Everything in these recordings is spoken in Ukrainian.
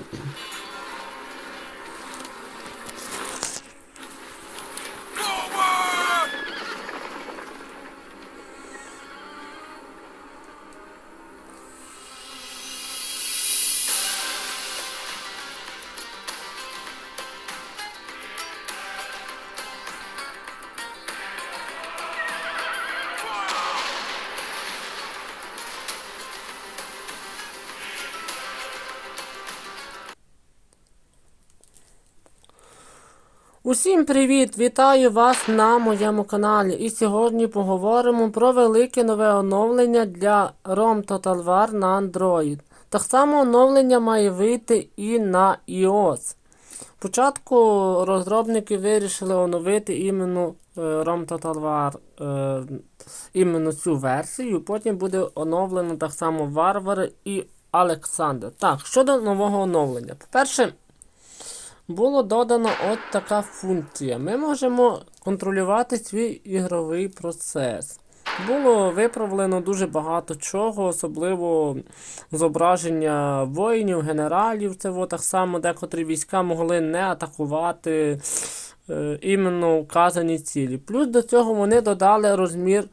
Mm-hmm. Усім привіт! Вітаю вас на моєму каналі. І сьогодні поговоримо про велике нове оновлення для ROM Total War на Android. Так само оновлення має вийти і на iOS. Спочатку розробники вирішили оновити іменно е, ROM Total War е, іменно цю версію. Потім буде оновлено так само Варвари і Олександр. Так, щодо нового оновлення. По-перше, було додано от така функція. Ми можемо контролювати свій ігровий процес. Було виправлено дуже багато чого, особливо зображення воїнів, генералів. Це во, так само декотрі війська могли не атакувати е, іменно вказані цілі. Плюс до цього вони додали розмір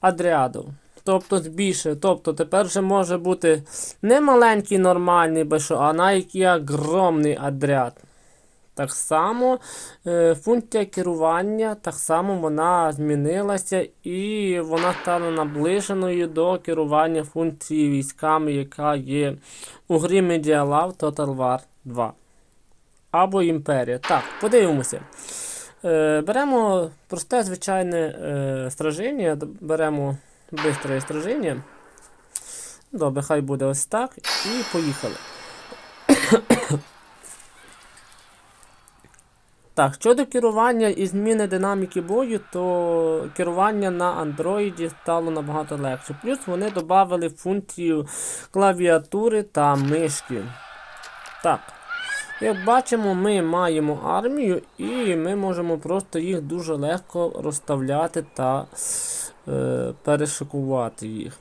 адріаду. Тобто збільшили. Тобто тепер вже може бути не маленький нормальний, а навіть огромний адряд. Так само е, функція керування, так само вона змінилася і вона стала наближеною до керування функції військами, яка є у грі Media Lab Total War 2. Або Імперія. Так, подивимося. Е, беремо просте звичайне е, страження, беремо бистре страження. Добре, хай буде ось так. І поїхали. Так, щодо керування і зміни динаміки бою, то керування на Android стало набагато легше. Плюс вони додали функцію клавіатури та мишки. Так. Як бачимо, ми маємо армію і ми можемо просто їх дуже легко розставляти та е, перешикувати їх.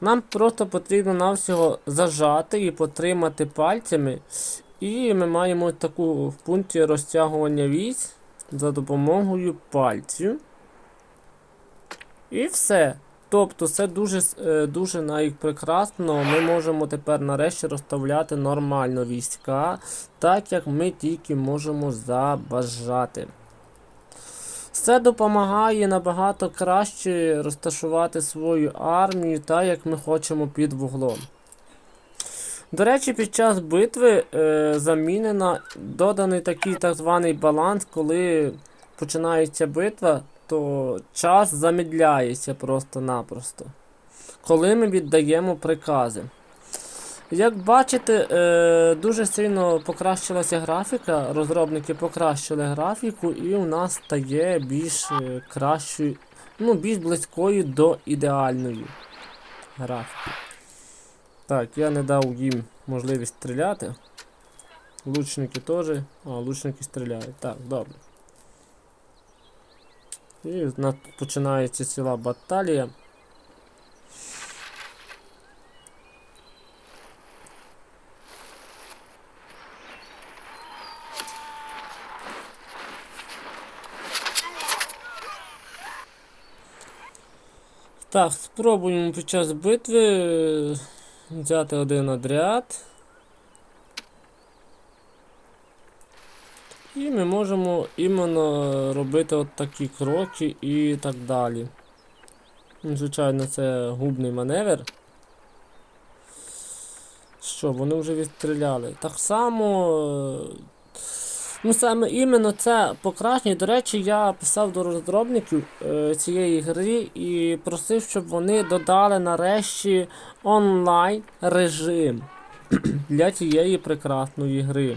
Нам просто потрібно навсього зажати і потримати пальцями. І ми маємо таку функцію розтягування військ за допомогою пальців. І все. Тобто це дуже е, дуже прекрасно. Ми можемо тепер нарешті розставляти нормально війська, так як ми тільки можемо забажати. Це допомагає набагато краще розташувати свою армію, так як ми хочемо під вуглом. До речі, під час битви е, замінена доданий такий так званий баланс, коли починається битва, то час замедляється просто-напросто. Коли ми віддаємо прикази. Як бачите, е, дуже сильно покращилася графіка, розробники покращили графіку, і у нас стає більш е, кращою, ну, більш близькою до ідеальної графіки. Так, я не дав їм можливість стріляти. Лучники теж. А, лучники стріляють. Так, добре. І в нас починається ціла баталія. Так, спробуємо під час битви взяти один отряд. І ми можемо іменно робити от такі кроки і так далі. Ну, Звичайно, це губний маневр. Що, вони вже відстріляли. Так само. Ну, саме іменно це покращення. До речі, я писав до розробників е, цієї гри і просив, щоб вони додали нарешті онлайн режим для цієї прекрасної гри.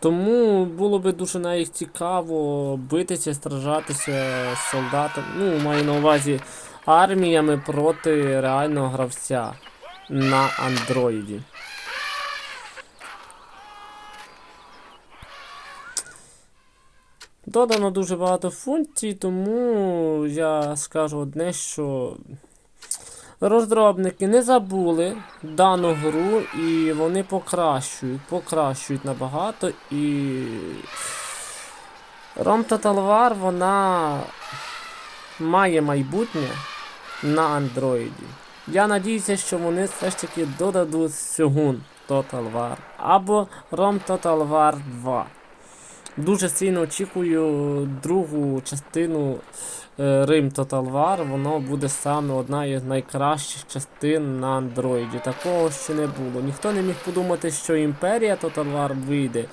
Тому було би дуже навіть цікаво битися, стражатися з солдатом. Ну, маю на увазі арміями проти реального гравця на андроїді. Додано дуже багато функцій, тому я скажу одне, що розробники не забули дану гру і вони покращують, покращують набагато і. Rom Total War, вона має майбутнє на андроїді. Я надіюся, що вони все ж таки додадуть Shogun Total War або Rom Total War 2. Дуже сильно очікую другу частину е, Rim Total War. Воно буде саме одна із найкращих частин на андроїді. Такого ще не було. Ніхто не міг подумати, що Імперія Total War вийде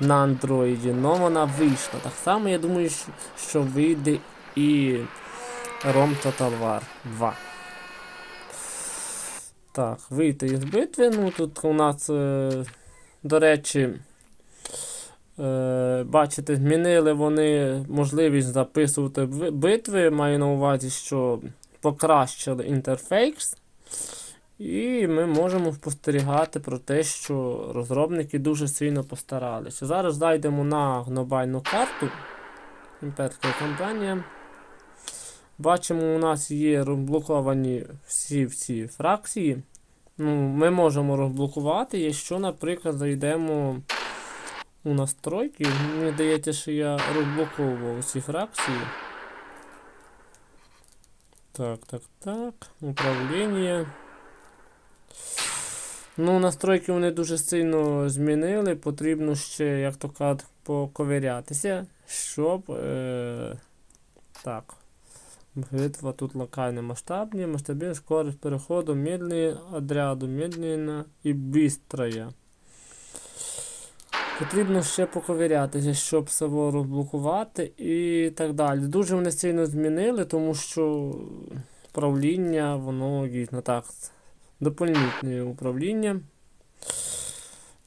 на андроїді, але вона вийшла. Так само я думаю, що- вийде і Rom Total War 2. Так, вийти із битви. Ну тут у нас, е, до речі, е, бачите, змінили вони можливість записувати битви. Маю на увазі, що покращили інтерфейс. І ми можемо спостерігати про те, що розробники дуже сильно постаралися. Зараз зайдемо на глобальну карту. Імперська компанія. Бачимо, у нас є розблоковані всі-всі фракції. Ну, ми можемо розблокувати, якщо, наприклад, зайдемо у настройки. Мені здається, що я розблоковував ці фракції. Так, так, так. Управління. Ну, настройки вони дуже сильно змінили. Потрібно ще, як то кажуть, поковирятися, щоб. Е, так. Битва тут локальні масштабні, масштабні скорость переходу, медленні отряду, медленно і бистрая. Потрібно ще поковирятися, щоб все розблокувати і так далі. Дуже вони сильно змінили, тому що управління, воно дійсно так. Доповнительне управління.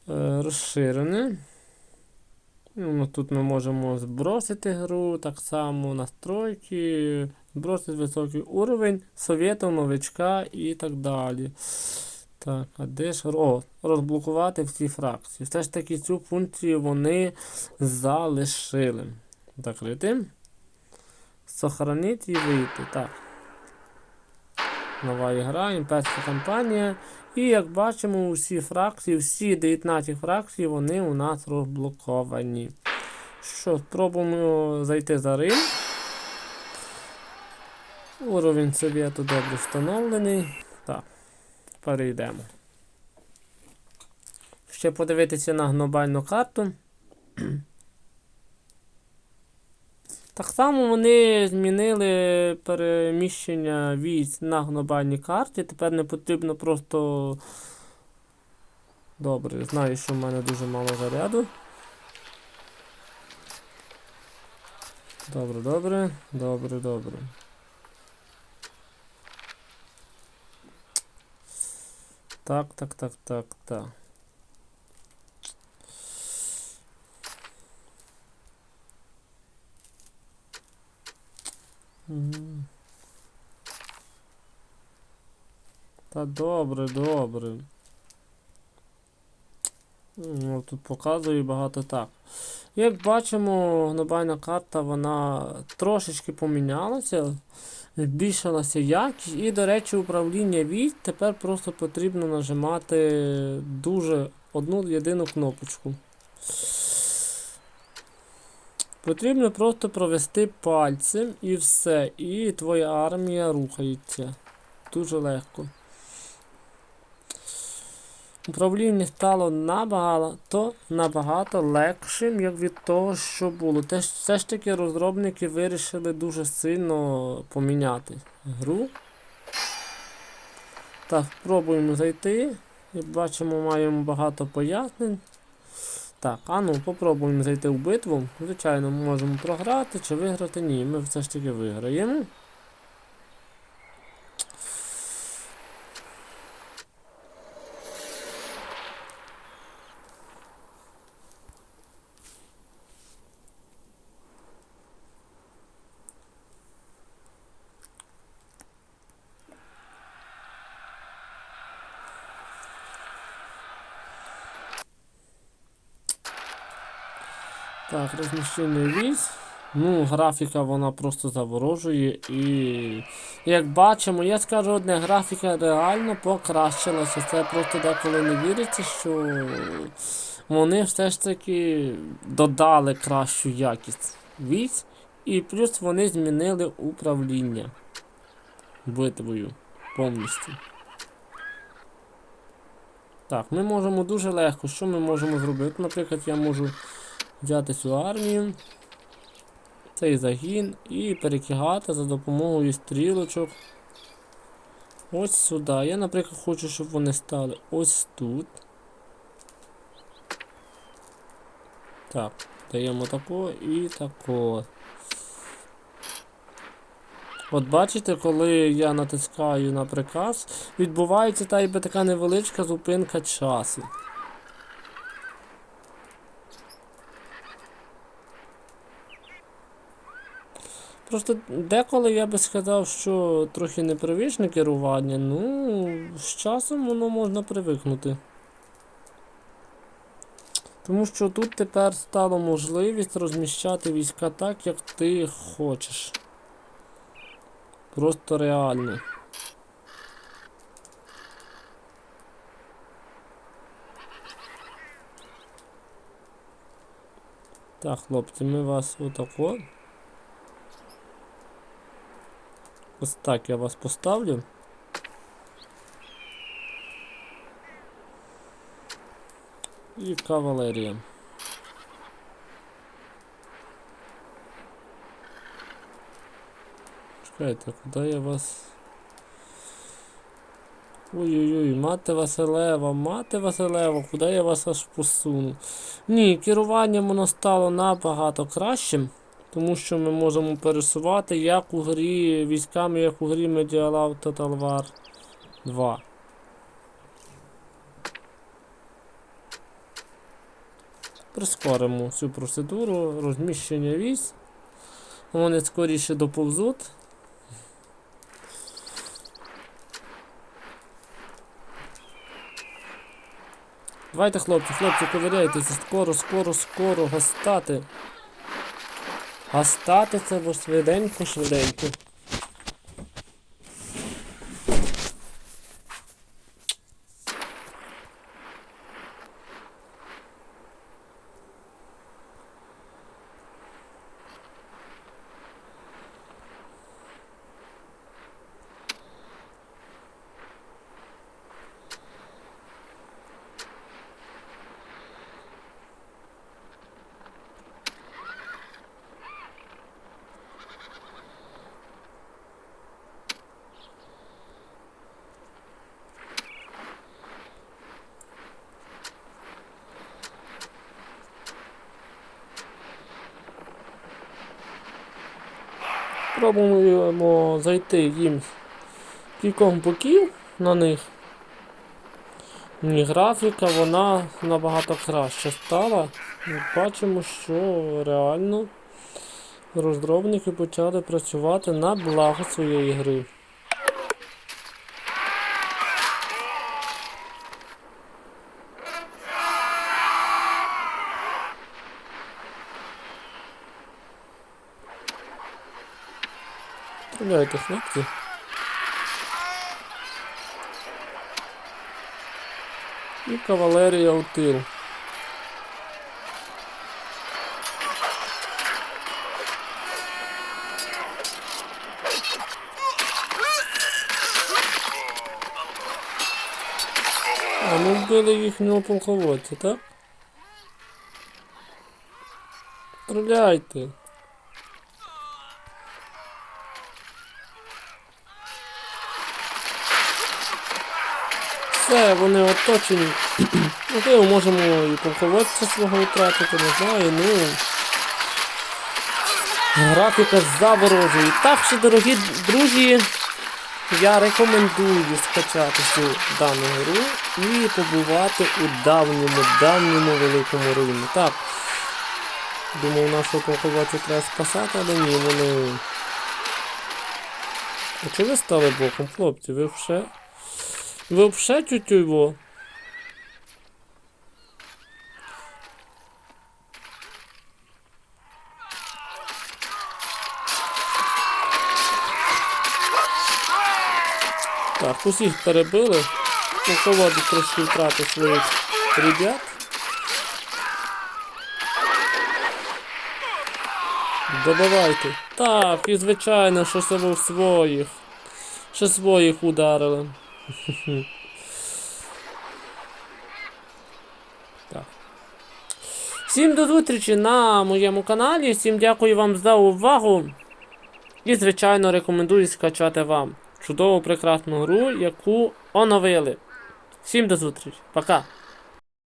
Е, розширене. Ну, тут ми можемо збросити гру, так само настройки, збросити високий уровень, совєту, новичка і так далі. Так, а де ж О, розблокувати всі фракції. Все ж таки цю функцію вони залишили. Закрити. Сохранити і вийти. Так. Нова ігра, імперська кампанія. І як бачимо, усі фракції, всі 19 фракцій, вони у нас розблоковані. Що, спробуємо зайти за Рим. Уровень совєту добре встановлений. Так, перейдемо. Ще подивитися на глобальну карту. Так само вони змінили переміщення військ на глобальній карті. Тепер не потрібно просто. Добре, знаю, що в мене дуже мало заряду. Добре, добре, добре, добре. Так, так, так, так, так. Та добре, добре. Ну, тут показує багато так. Як бачимо, глобальна карта вона трошечки помінялася, збільшилася якість, і, до речі, управління військ тепер просто потрібно нажимати дуже одну єдину кнопочку. Потрібно просто провести пальцем і все. І твоя армія рухається. Дуже легко. Управління стало набагато набагато легшим, як від того, що було. Те, все ж таки розробники вирішили дуже сильно поміняти гру. Так, спробуємо зайти. Як бачимо, маємо багато пояснень. Так, а ну попробуємо зайти в битву. Звичайно, можемо програти чи виграти. Ні, ми все ж таки виграємо. Так, розміщення військ. Ну, графіка вона просто заворожує і як бачимо, я скажу одне, графіка реально покращилася. Це просто деколи не віриться, що вони все ж таки додали кращу якість військ, і плюс вони змінили управління битвою повністю. Так, ми можемо дуже легко. Що ми можемо зробити? Наприклад, я можу взяти цю армію, цей загін і перекигати за допомогою стрілочок. Ось сюди. Я, наприклад, хочу, щоб вони стали ось тут. Так, даємо тако і тако. От бачите, коли я натискаю на приказ, відбувається та ніби така невеличка зупинка часу. Просто деколи я би сказав, що трохи непривичне керування, ну, з часом воно можна привикнути. Тому що тут тепер стало можливість розміщати війська так, як ти хочеш. Просто реально. Так, хлопці, ми вас отако. Ось так я вас поставлю. І кавалерія. Чекайте, куди я вас. Ой-ой-ой, мати Василева, мати Василева, куди я вас аж посуну? Ні, керуванням воно стало набагато кращим, тому що ми можемо пересувати як у грі військами, як у грі Medieval Total War 2. Прискоримо цю процедуру розміщення військ. Вони скоріше доповзуть. Давайте, хлопці, хлопці, ковиряйтеся, скоро, скоро, скоро, гастати. Гастати це бо швиденько, швиденько. Пробуємо зайти їм кільком боків на них. Ні, графіка вона набагато краще стала. І Бачимо, що реально розробники почали працювати на благо своєї гри. Стріляйте, хлопці. І кавалерія у тил. А ми вбили їхнього полководця, так? Стріляйте. Все, вони оточені. Можливо, можемо і полководця свого втратити, не знаю, ну. Графіка заворожує. Так що, дорогі друзі, я рекомендую скачати цю дану гру і побувати у давньому, давньому великому руйні. Так. Думав, нашого полководця треба спасати, але ні, вони. А чого ви стали боком, хлопці? Ви вже. Вообще тютю его. Так, усіх перебили. Ну, Полководик трошки втрати своїх ребят. Добивайте. Так, і звичайно, що себе своїх. Що своїх ударили. Так. Всім до зустрічі на моєму каналі. Всім дякую вам за увагу. І, звичайно, рекомендую скачати вам чудову прекрасну гру, яку оновили. Всім до зустрічі. Пока.